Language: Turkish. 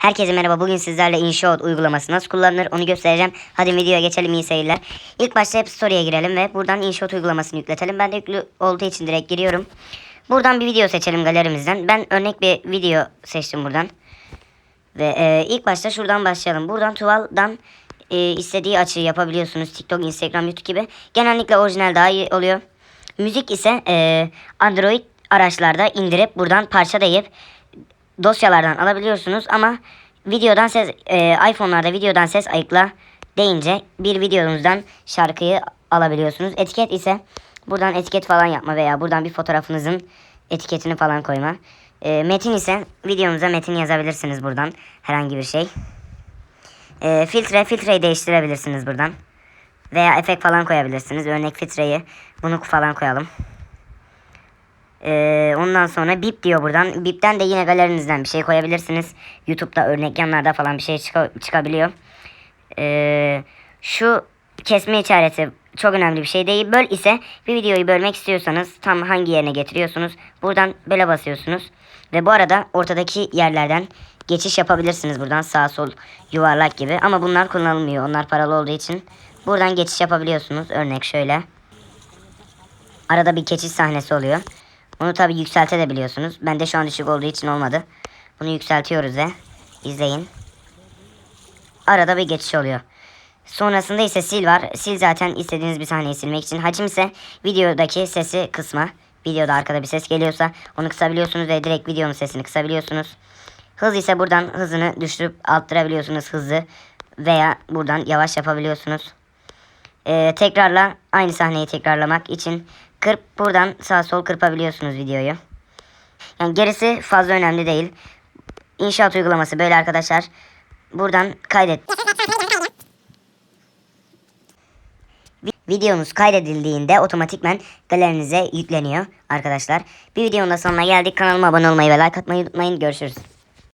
Herkese merhaba. Bugün sizlerle InShot uygulaması nasıl kullanılır onu göstereceğim. Hadi videoya geçelim iyi seyirler. İlk başta App Store'ya girelim ve buradan InShot uygulamasını yükletelim. Ben de yüklü olduğu için direkt giriyorum. Buradan bir video seçelim galerimizden. Ben örnek bir video seçtim buradan. Ve e, ilk başta şuradan başlayalım. Buradan tuvaldan e, istediği açıyı yapabiliyorsunuz. TikTok, Instagram, YouTube gibi. Genellikle orijinal daha iyi oluyor. Müzik ise e, Android araçlarda indirip buradan parçalayıp dosyalardan alabiliyorsunuz ama videodan ses e, iPhone'larda videodan ses ayıkla deyince bir videonuzdan şarkıyı alabiliyorsunuz. Etiket ise buradan etiket falan yapma veya buradan bir fotoğrafınızın etiketini falan koyma. E, metin ise videonuza metin yazabilirsiniz buradan herhangi bir şey. E, filtre filtreyi değiştirebilirsiniz buradan. Veya efekt falan koyabilirsiniz. Örnek filtreyi bunu falan koyalım. Ee, ondan sonra bip diyor buradan. Bipten de yine galerinizden bir şey koyabilirsiniz. YouTube'da örnek yanlarda falan bir şey çıka- çıkabiliyor. Ee, şu kesme işareti çok önemli bir şey değil. Böl ise bir videoyu bölmek istiyorsanız tam hangi yerine getiriyorsunuz. Buradan böyle basıyorsunuz. Ve bu arada ortadaki yerlerden geçiş yapabilirsiniz buradan sağ sol yuvarlak gibi. Ama bunlar kullanılmıyor. Onlar paralı olduğu için buradan geçiş yapabiliyorsunuz. Örnek şöyle. Arada bir geçiş sahnesi oluyor. Bunu tabi yükseltebiliyorsunuz. Bende şu an düşük olduğu için olmadı. Bunu yükseltiyoruz ve izleyin. Arada bir geçiş oluyor. Sonrasında ise sil var. Sil zaten istediğiniz bir sahneyi silmek için. Hacim ise videodaki sesi kısma. Videoda arkada bir ses geliyorsa onu kısabiliyorsunuz ve direkt videonun sesini kısabiliyorsunuz. Hız ise buradan hızını düşürüp arttırabiliyorsunuz hızı veya buradan yavaş yapabiliyorsunuz. Ee, tekrarla aynı sahneyi tekrarlamak için kırp buradan sağ sol kırpabiliyorsunuz videoyu. Yani gerisi fazla önemli değil. İnşaat uygulaması böyle arkadaşlar. Buradan kaydet. Vi- Videonuz kaydedildiğinde otomatikmen galerinize yükleniyor arkadaşlar. Bir videonun da sonuna geldik. Kanalıma abone olmayı ve like atmayı unutmayın. Görüşürüz.